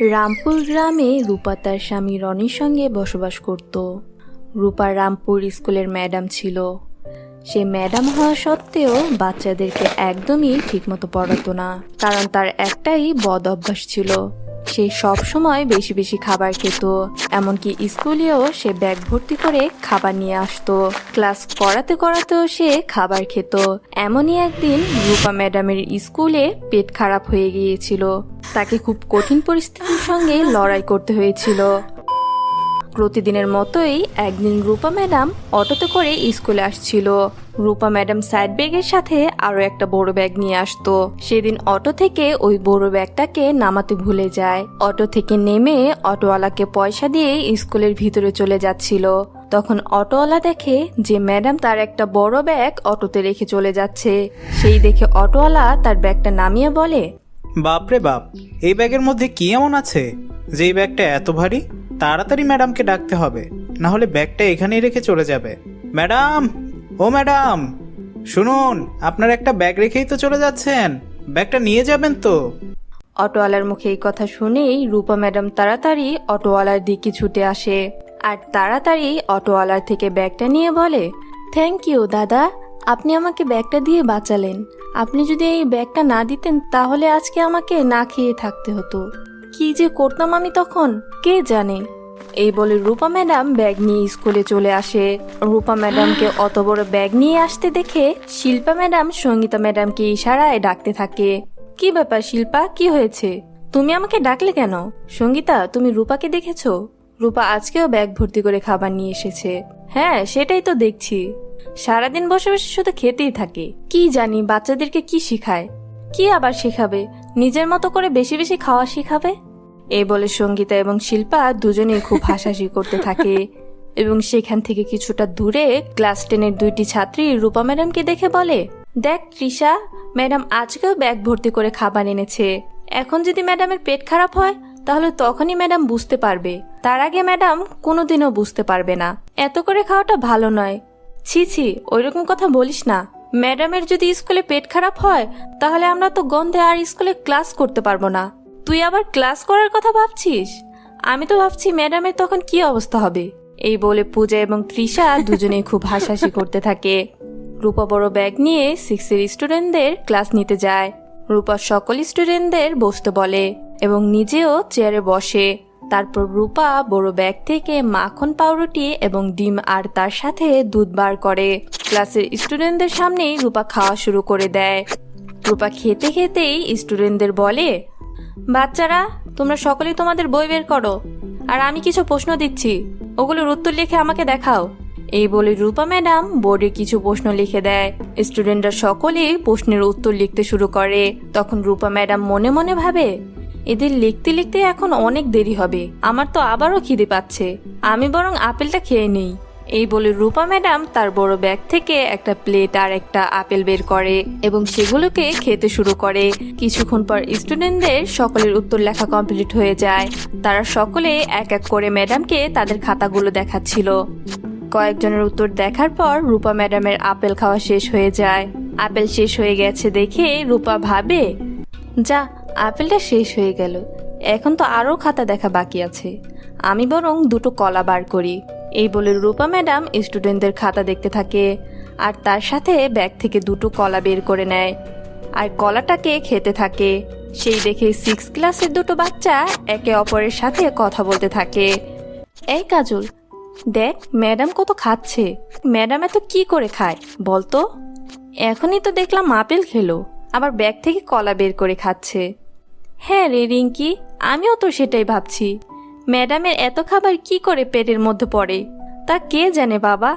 রামপুর গ্রামে রূপা তার স্বামী রনির সঙ্গে বসবাস করত। রূপা রামপুর স্কুলের ম্যাডাম ছিল। সে ম্যাডাম হওয়া সত্ত্বেও বাচ্চাদেরকে একদমই ঠিকমতো পড়াতো না, কারণ তার একটাই বদ অভ্যাস ছিল। সে সব সময় বেশি বেশি খাবার খেত, এমনকি স্কুলেও সে ব্যাগ ভর্তি করে খাবার নিয়ে আসতো। ক্লাস করাতে করাতেও সে খাবার খেত। এমনই একদিন রূপা ম্যাডামের স্কুলে পেট খারাপ হয়ে গিয়েছিল। তাকে খুব কঠিন পরিস্থিতির সঙ্গে লড়াই করতে হয়েছিল। প্রতিদিনের মতোই একদিন রূপা ম্যাডাম অটোতে করে স্কুলে আসছিল। রূপা ম্যাডাম সাইড ব্যাগের সাথে আরও একটা বড় ব্যাগ নিয়ে আসতো। সেদিন অটো থেকে ওই বড় ব্যাগটাকে নামাতে ভুলে যায়। অটো থেকে নেমে অটোওয়ালাকে পয়সা দিয়ে স্কুলের ভিতরে চলে যাচ্ছিল। তখন অটোওয়ালা দেখে যে ম্যাডাম তার একটা বড় ব্যাগ অটোতে রেখে চলে যাচ্ছে। সেই দেখে অটোওয়ালা তার ব্যাগটা নামিয়ে বলে, বাপরে বাপ, এই ব্যাগের মধ্যে কি এমন আছে? যে এই ব্যাগটা এত ভারী? তাড়াতাড়ি ম্যাডামকে ডাকতে হবে না হলে ব্যাগটা এখানেই রেখে চলে যাবে। ম্যাডাম! ও ম্যাডাম! শুনুন, আপনার একটা ব্যাগ রেখেই তো চলে যাচ্ছেন। ব্যাগটা নিয়ে যাবেন তো। অটোওয়ালার মুখে এই কথা শুনেই রূপা ম্যাডাম তাড়াতাড়ি অটোওয়ালার দিকে ছুটে আসে। আর তাড়াতাড়ি অটোওয়ালার থেকে ব্যাগটা নিয়ে বলে থ্যাংক ইউ দাদা। আপনি আমাকে ব্যাগটা দিয়ে বাঁচালেন। আপনি যদি এই ব্যাগটা না দিতেন, তাহলে আজকে আমাকে না খেয়ে থাকতে হতো। কি যে করতাম আমি তখন? কে জানে? এই বলে রূপা ম্যাডাম ব্যাগ নিয়ে স্কুলে চলে আসে। রূপা ম্যাডামকে অত বড় ব্যাগ নিয়ে আসতে দেখে শিল্পা ম্যাডাম সঙ্গীতা ম্যাডামকে ইশারায় ডাকতে থাকে। কি ব্যাপার শিল্পা? কি হয়েছে? তুমি আমাকে ডাকলে কেন? সঙ্গীতা, তুমি রূপাকে দেখেছ? রূপা আজকেও ব্যাগ ভর্তি করে খাবার নিয়ে এসেছে। হ্যাঁ সেটাই তো দেখছি। সারাদিন বসে বসে শুধু খেতেই থাকে। কি জানি বাচ্চাদেরকে কি শিখায়? কি আবার শেখাবে? নিজের মতো করে বেশি বেশি খাওয়া শিখাবে? এই বলে সঙ্গীতা এবং শিল্পা দুজনেই খুব হাসাহাসি করতে থাকে। এবং সেখান থেকে কিছুটা দূরে ক্লাস টেনের দুইটি ছাত্রী রূপা ম্যাডামকে দেখে বলে দেখ তৃষা ম্যাডাম আজকেও ব্যাগ ভর্তি করে খাবার এনেছে। এখন যদি ম্যাডামের পেট খারাপ হয় তাহলে তখনই ম্যাডাম বুঝতে পারবে। তার আগে ম্যাডাম কোনোদিনও বুঝতে পারবে না। এত করে খাওয়াটা ভালো নয়। ছি ছি ওইরকম কথা বলিস না। ম্যাডামের যদি স্কুলে পেট খারাপ হয়, তাহলে আমরা তো গন্ধে আর স্কুলে ক্লাস করতে পারব না। তুই আবার ক্লাস করার কথা ভাবছিস? আমি তো ভাবছি ম্যাডামের তখন কি অবস্থা হবে? এই বলে পূজা এবং তৃষা দুজনেই খুব হাসাহাসি করতে থাকে। রূপা বড় ব্যাগ নিয়ে সিক্সের স্টুডেন্টদের ক্লাস নিতে যায়। রূপা সকল স্টুডেন্টদের বসতে বলে এবং নিজেও চেয়ারে বসে। তারপর রূপা বড় ব্যাগ থেকে মাখন পাউরুটি এবং ডিম আর তার সাথে দুধ বার করে। ক্লাসের স্টুডেন্টদের সামনেই রূপা খাওয়া শুরু করে দেয়। রূপা খেতে খেতেই স্টুডেন্টদের বলে, বাচ্চারা, তোমরা সকলেই তোমাদের বই বের করো, আর আমি কিছু প্রশ্ন দিচ্ছি। ওগুলোর উত্তর লিখে আমাকে দেখাও। এই বলে রূপা ম্যাডাম বোর্ডে কিছু প্রশ্ন লিখে দেয়। স্টুডেন্টরা সকলেই প্রশ্নের উত্তর লিখতে শুরু করে। তখন রূপা ম্যাডাম মনে মনে ভাবে এদের লিখতে লিখতে এখন অনেক দেরি হবে। আমার তো আবারও খিদে পাচ্ছে। আমি বরং আপেলটা খেয়ে নেই। এই বলে রূপা ম্যাডাম তার বড় ব্যাগ থেকে একটা প্লেট আর একটা আপেল বের করে এবং সেগুলোকে খেতে শুরু করে। কিছুক্ষণ পর স্টুডেন্টদের সকলের উত্তর লেখা কমপ্লিট হয়ে যায়। তারা সকলে এক এক করে ম্যাডামকে তাদের খাতাগুলো দেখাচ্ছিল। কয়েকজনের উত্তর দেখার পর রূপা ম্যাডামের আপেল খাওয়া শেষ হয়ে যায়। আপেল শেষ হয়ে গেছে দেখে রূপা ভাবে, যা আপেলটা শেষ হয়ে গেল। এখন তো আরও খাতা দেখা বাকি আছে। আমি বরং দুটো কলা বার করি। এই বলে রূপা ম্যাডাম স্টুডেন্টদের খাতা দেখতে থাকে আর তার সাথে ব্যাগ থেকে দুটো কলা বের করে নেয়। আর কলাটাকে খেতে থাকে। সেই দেখে সিক্স ক্লাসের দুটো বাচ্চা একে অপরের সাথে কথা বলতে থাকে। এই কাজল, দেখ ম্যাডাম কত খাচ্ছে। ম্যাডাম এত কি করে খায়, বলতো? এখনই তো দেখলাম আপেল খেলো, আবার ব্যাগ থেকে কলা বের করে খাচ্ছে। হ্যাঁ রে রিঙ্কি, আমিও তো সেটাই ভাবছি। ম্যাডামের এত খাবার কি করে পেটের মধ্যে পড়ে? তা কে জানে বাবা?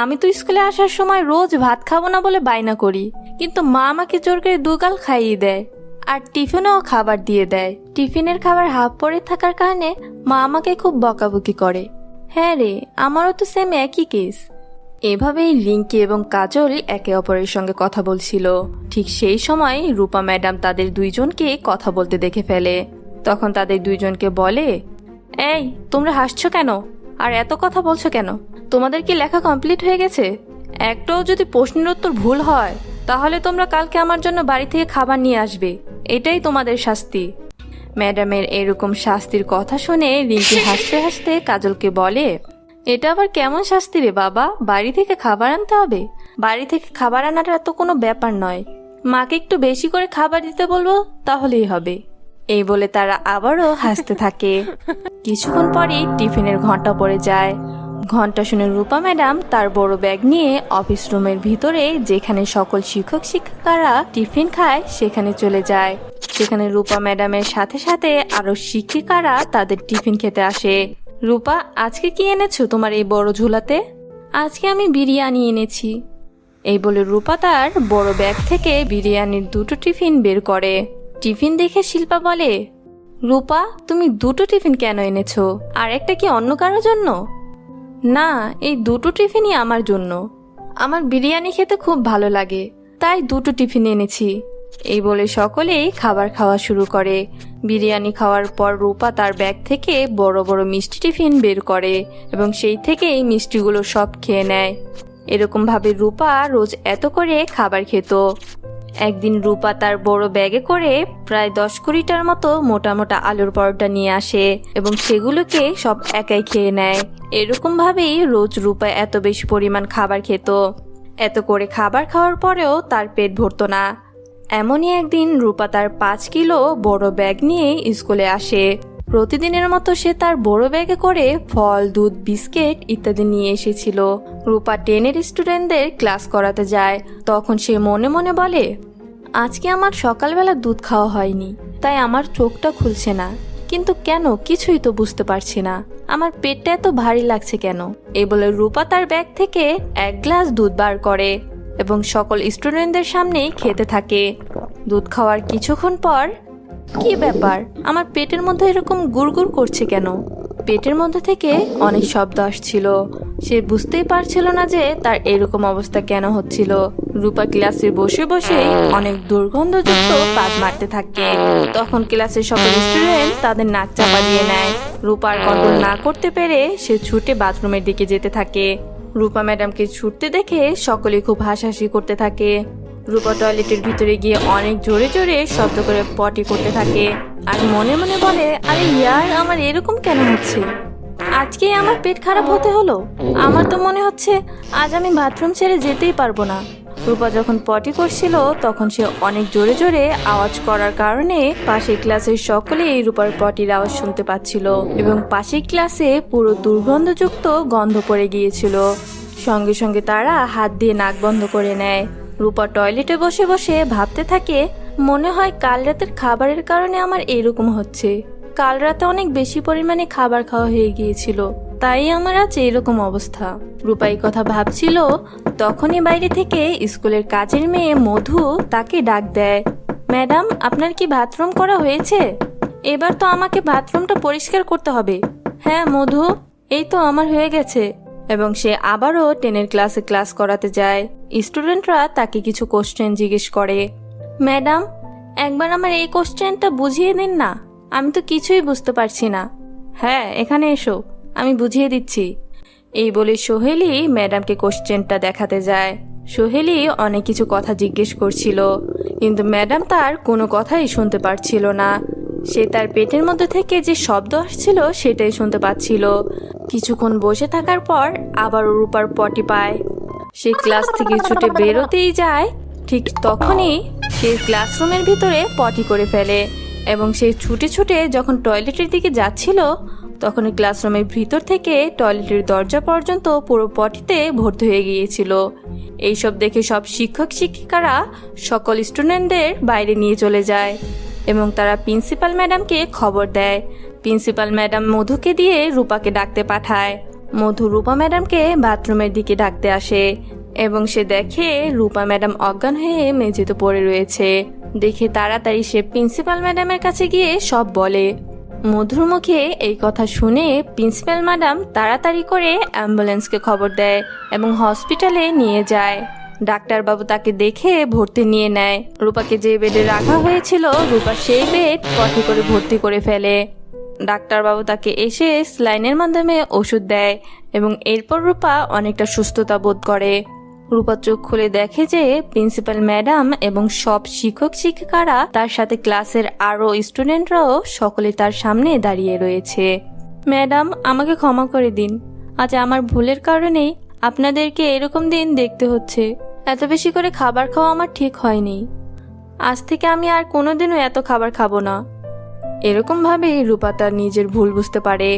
আমি তো স্কুলে আসার সময় রোজ ভাত খাব না বলে বায়না করি, কিন্তু মা আমাকে জোর করে দুগাল খাইয়ে দেয় আর টিফিনেও খাবার দিয়ে দেয়। টিফিনের খাবার হাফ পরে থাকার কারণে মা আমাকে খুব বকাবকি করে। হ্যাঁ রে, আমারও তো সেম একই কেস এভাবেই লিঙ্কি এবং কাজল একে অপরের সঙ্গে কথা বলছিল। ঠিক সেই সময় রূপা ম্যাডাম তাদের দুইজনকে কথা বলতে দেখে ফেলে। তখন তাদের দুইজনকে বলে, এই, তোমরা হাসছো কেন? আর এত কথা বলছো কেন? তোমাদের কি লেখা কমপ্লিট হয়ে গেছে? একটাও যদি প্রশ্নের উত্তর ভুল হয়, তাহলে তোমরা কালকে আমার জন্য বাড়ি থেকে খাবার নিয়ে আসবে। এটাই তোমাদের শাস্তি। ম্যাডামের এরকম শাস্তির কথা শুনে রিঙ্কি হাসতে হাসতে কাজলকে বলে এটা আবার কেমন শাস্তি রে বাবা? বাড়ি থেকে খাবার আনতে হবে? বাড়ি থেকে খাবার আনাটা তো কোনো ব্যাপার নয়। মাকে একটু বেশি করে খাবার দিতে বলব, তাহলেই হবে। এই বলে তারা আবারও হাসতে থাকে। কিছুক্ষণ পরেই টিফিনের ঘণ্টা পড়ে যায়। ঘণ্টা শুনে রূপা ম্যাডাম তার বড় ব্যাগ নিয়ে অফিস রুমের ভিতরে, যেখানে সকল শিক্ষক, শিক্ষিকারা টিফিন খায়, সেখানে চলে যায়। সেখানে রূপা ম্যাডামের সাথে সাথে আরও শিক্ষিকারা তাদের টিফিন খেতে আসে। রূপা, আজকে কি এনেছো তোমার এই বড় ঝোলাতে? আজকে আমি বিরিয়ানি এনেছি। এই বলে রূপা তার বড় ব্যাগ থেকে বিরিয়ানির দুটো টিফিন বের করে। টিফিন দেখে শিল্পা বলে, রূপা, তুমি দুটো টিফিন কেন এনেছো? আর একটা কি অন্য কারোর জন্য? না, এই দুটো টিফিনই আমার জন্য। আমার বিরিয়ানি খেতে খুব ভালো লাগে, তাই দুটো টিফিন এনেছি। এই বলে সকলেই খাবার খাওয়া শুরু করে। বিরিয়ানি খাওয়ার পর রূপা তার ব্যাগ থেকে বড় বড় মিষ্টি টিফিন বের করে এবং সেই থেকেই মিষ্টিগুলো সব খেয়ে নেয়। এরকম ভাবে রূপা রোজ এত করে খাবার খেত। একদিন রূপা তার বড় ব্যাগে করে প্রায় দশ কুড়িটার মতো মোটা মোটা আলুর পরোটা নিয়ে আসে এবং সেগুলোকে সব একাই খেয়ে নেয়। এরকম ভাবেই রোজ রূপা এত বেশি পরিমাণ খাবার খেত। এত করে খাবার খাওয়ার পরেও তার পেট ভরতো না। এমনই একদিন রূপা তার পাঁচ কিলো বড় ব্যাগ নিয়ে স্কুলে আসে। প্রতিদিনের মতো সে তার বড় ব্যাগে করে ফল, দুধ, বিস্কিট ইত্যাদি নিয়ে এসেছিল। রূপা টেনের স্টুডেন্টদের ক্লাস করাতে যায়। তখন সে মনে মনে বলে, আজকে আমার সকালবেলা দুধ খাওয়া হয়নি, তাই আমার চোখটা খুলছে না। কিন্তু কেন? কিছুই তো বুঝতে পারছি না। আমার পেটটা এত ভারী লাগছে কেন? এই বলে রূপা তার ব্যাগ থেকে এক গ্লাস দুধ বার করে। এবং সকল স্টুডেন্টদের সামনেই খেতে থাকে। দুধ খাওয়ার কিছুক্ষণ পর, কি ব্যাপার? আমার পেটের মধ্যে এরকম গুড়গুড় করছে কেন? পেটের মধ্যে থেকে অনেক শব্দ আসছিল। সে বুঝতেই পারছিল না যে তার এরকম অবস্থা কেন হচ্ছিল। রূপা ক্লাসে বসে বসে অনেক দুর্গন্ধযুক্ত পাত মারতে থাকে। তখন ক্লাসের সকল স্টুডেন্ট তাদের নাক চাপা দিয়ে নেয়। রূপার কন্ট্রোল না করতে পেরে সে ছুটে বাথরুমের দিকে যেতে থাকে। রূপা ম্যাডামকে ছুটতে দেখে সকলে খুব হাসাহাসি করতে থাকে। রূপা টয়লেটের ভিতরে গিয়ে অনেক জোরে জোরে শব্দ করে পটি করতে থাকে আর মনে মনে বলে, আরে ইয়ার, আমার এরকম কেন হচ্ছে? আজকে আমার পেট খারাপ হতে হলো? আমার তো মনে হচ্ছে আজ আমি বাথরুম ছেড়ে যেতেই পারব না। রূপা যখন পটি করছিল, তখন সে অনেক জোরে জোরে আওয়াজ করার কারণে পাশের ক্লাসের সকলেই রূপার পটির আওয়াজ শুনতে পাচ্ছিল এবং পাশের ক্লাসে পুরো দুর্গন্ধযুক্ত গন্ধ পড়ে গিয়েছিল। সঙ্গে সঙ্গে তারা হাত দিয়ে নাক বন্ধ করে নেয়। রূপা টয়লেটে বসে বসে ভাবতে থাকে, মনে হয় কাল রাতের খাবারের কারণে আমার এরকম হচ্ছে। কাল রাতে অনেক বেশি পরিমাণে খাবার খাওয়া হয়ে গিয়েছিল। তাই আমার আজ এরকম অবস্থা। রূপাই কথা ভাবছিল, তখনই বাইরে থেকে স্কুলের কাজের মেয়ে মধু তাকে ডাক দেয়। ম্যাডাম, আপনার কি বাথরুম করা হয়েছে? এবার তো আমাকে বাথরুমটা পরিষ্কার করতে হবে। হ্যাঁ মধু, এই তো আমার হয়ে গেছে। এবং সে আবারও টেনের ক্লাসে ক্লাস করাতে যায়। স্টুডেন্টরা তাকে কিছু কোশ্চেন জিজ্ঞেস করে। ম্যাডাম, একবার আমার এই কোশ্চেনটা বুঝিয়ে দিন না। আমি তো কিছুই বুঝতে পারছি না। হ্যাঁ এখানে এসো। আমি বুঝিয়ে দিচ্ছি। এই বলে সোহেলি ম্যাডামকে কোশ্চেনটা দেখাতে যায়। সোহেলি অনেক কিছু কথা জিজ্ঞেস করছিল, কিন্তু ম্যাডাম তার কোনো কথাই শুনতে পারছিল না। সে তার পেটের মধ্যে থেকে যে শব্দ আসছিল সেটাই শুনতে পাচ্ছিল। কিছুক্ষণ বসে থাকার পর আবার রূপার পটি পায়। সে ক্লাস থেকে ছুটে বেরোতেই যায়, ঠিক তখনই সে ক্লাসরুমের ভিতরে পটি করে ফেলে এবং সে ছুটে ছুটে যখন টয়লেটের দিকে যাচ্ছিল তখন ক্লাসরুমের ভিতর থেকে টয়লেটের দরজা পর্যন্ত পুরো পটিতে ভর্তি হয়ে গিয়েছিল। এইসব দেখে সব শিক্ষক, শিক্ষিকারা সকল স্টুডেন্টদের বাইরে নিয়ে চলে যায় এবং তারা প্রিন্সিপাল ম্যাডামকে খবর দেয়। প্রিন্সিপাল ম্যাডাম মধুকে দিয়ে রূপাকে ডাকতে পাঠায়। মধু রূপা ম্যাডামকে বাথরুমের দিকে ডাকতে আসে এবং সে দেখে রূপা ম্যাডাম অজ্ঞান হয়ে মেঝেতে পড়ে রয়েছে। দেখে তাড়াতাড়ি সে প্রিন্সিপাল ম্যাডামের কাছে গিয়ে সব বলে। মধুর মুখে এই কথা শুনে প্রিন্সিপাল ম্যাডাম তাড়াতাড়ি করে অ্যাম্বুলেন্সকে খবর দেয় এবং হসপিটালে নিয়ে যায়। ডাক্তারবাবু তাকে দেখে ভর্তি নিয়ে নেয়। রূপাকে যে বেডে রাখা হয়েছিল, রূপা সেই বেড পটি করে ভর্তি করে ফেলে। ডাক্তারবাবু তাকে এসে স্লাইনের মাধ্যমে ওষুধ দেয় এবং এরপর রূপা অনেকটা সুস্থতা বোধ করে। রূপা চোখ খুলে দেখে যে প্রিন্সিপাল ম্যাডাম এবং সব শিক্ষক শিক্ষিকারা তার সাথে ক্লাসের আরও স্টুডেন্টরাও সকলে তার সামনে দাঁড়িয়ে রয়েছে। ম্যাডাম, আমাকে ক্ষমা করে দিন। আজ আমার ভুলের কারণেই আপনাদেরকে এরকম দিন দেখতে হচ্ছে। এত বেশি করে খাবার খাওয়া আমার ঠিক হয়নি। আজ থেকে আমি আর কোনোদিনও এত খাবার খাব না। এরকম ভাবে রূপা তার নিজের ভুল বুঝতে পারে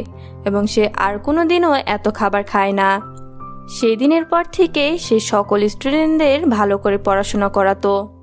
এবং সে আর কোনোদিনও এত খাবার খায় না। সেই দিনের পর থেকে সে সকল স্টুডেন্টদের ভালো করে পড়াশোনা করাতো।